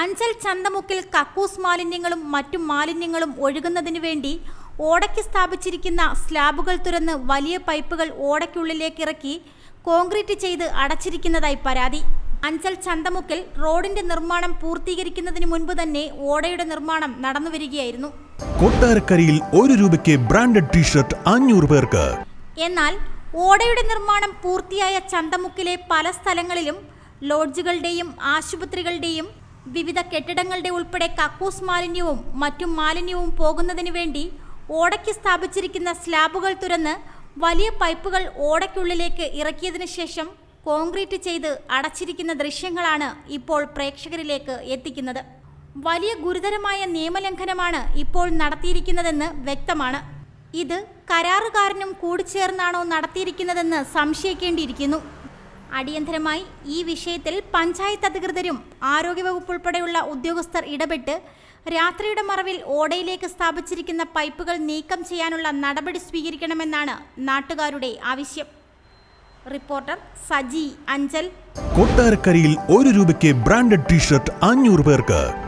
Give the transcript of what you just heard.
അഞ്ചൽ ചന്തമുക്കിൽ കക്കൂസ് മാലിന്യങ്ങളും മറ്റു മാലിന്യങ്ങളും ഒഴുകുന്നതിനു വേണ്ടി ഓടയ്ക്ക് സ്ഥാപിച്ചിരിക്കുന്ന സ്ലാബുകൾ തുറന്ന് വലിയ പൈപ്പുകൾ ഓടയ്ക്കുള്ളിലേക്ക് ഇറക്കി കോൺക്രീറ്റ് ചെയ്ത് അടച്ചിരിക്കുന്നതായി പരാതി. അഞ്ചൽ ചന്തമുക്കിൽ റോഡിന്റെ നിർമ്മാണം പൂർത്തീകരിക്കുന്നതിന് മുൻപ് തന്നെ ഓടയുടെ നിർമ്മാണം നടന്നുവരികയായിരുന്നു. കൊട്ടാരക്കരയിൽ ഒരു രൂപയ്ക്ക് ബ്രാൻഡഡ് ടീഷർട്ട് അഞ്ഞൂറ് പേർക്ക്. എന്നാൽ ഓടയുടെ നിർമ്മാണം പൂർത്തിയായ ചന്തമുക്കിലെ പല സ്ഥലങ്ങളിലും ലോഡ്ജുകളുടെയും ആശുപത്രികളുടെയും വിവിധ കെട്ടിടങ്ങളുടെ ഉൾപ്പെടെ കക്കൂസ് മാലിന്യവും മറ്റു മാലിന്യവും പോകുന്നതിനു വേണ്ടി ഓടയ്ക്ക് സ്ഥാപിച്ചിരിക്കുന്ന സ്ലാബുകൾ തുറന്ന് വലിയ പൈപ്പുകൾ ഓടയ്ക്കുള്ളിലേക്ക് ഇറക്കിയതിനു ശേഷം കോൺക്രീറ്റ് ചെയ്ത് അടച്ചിരിക്കുന്ന ദൃശ്യങ്ങളാണ് ഇപ്പോൾ പ്രേക്ഷകരിലേക്ക് എത്തിക്കുന്നത്. വലിയ ഗുരുതരമായ നിയമലംഘനമാണ് ഇപ്പോൾ നടത്തിയിരിക്കുന്നതെന്ന് വ്യക്തമാണ്. ഇത് കരാറുകാരനും കൂടിച്ചേർന്നാണോ നടത്തിയിരിക്കുന്നതെന്ന് സംശയിക്കേണ്ടിയിരിക്കുന്നു. അടിയന്തരമായി ഈ വിഷയത്തിൽ പഞ്ചായത്ത് അധികൃതരും ആരോഗ്യവകുപ്പ് ഉൾപ്പെടെയുള്ള ഉദ്യോഗസ്ഥർ ഇടപെട്ട് രാത്രിയുടെ മറവിൽ ഓടയിലേക്ക് സ്ഥാപിച്ചിരിക്കുന്ന പൈപ്പുകൾ നീക്കം ചെയ്യാനുള്ള നടപടി സ്വീകരിക്കണമെന്നാണ് നാട്ടുകാരുടെ ആവശ്യം. റിപ്പോർട്ടർ സജി അഞ്ചൽ. കൊട്ടാരക്കരയിൽ ഒരു രൂപയ്ക്ക് ബ്രാൻഡഡ് ടീഷർട്ട് അഞ്ഞൂറ് പേർക്ക്.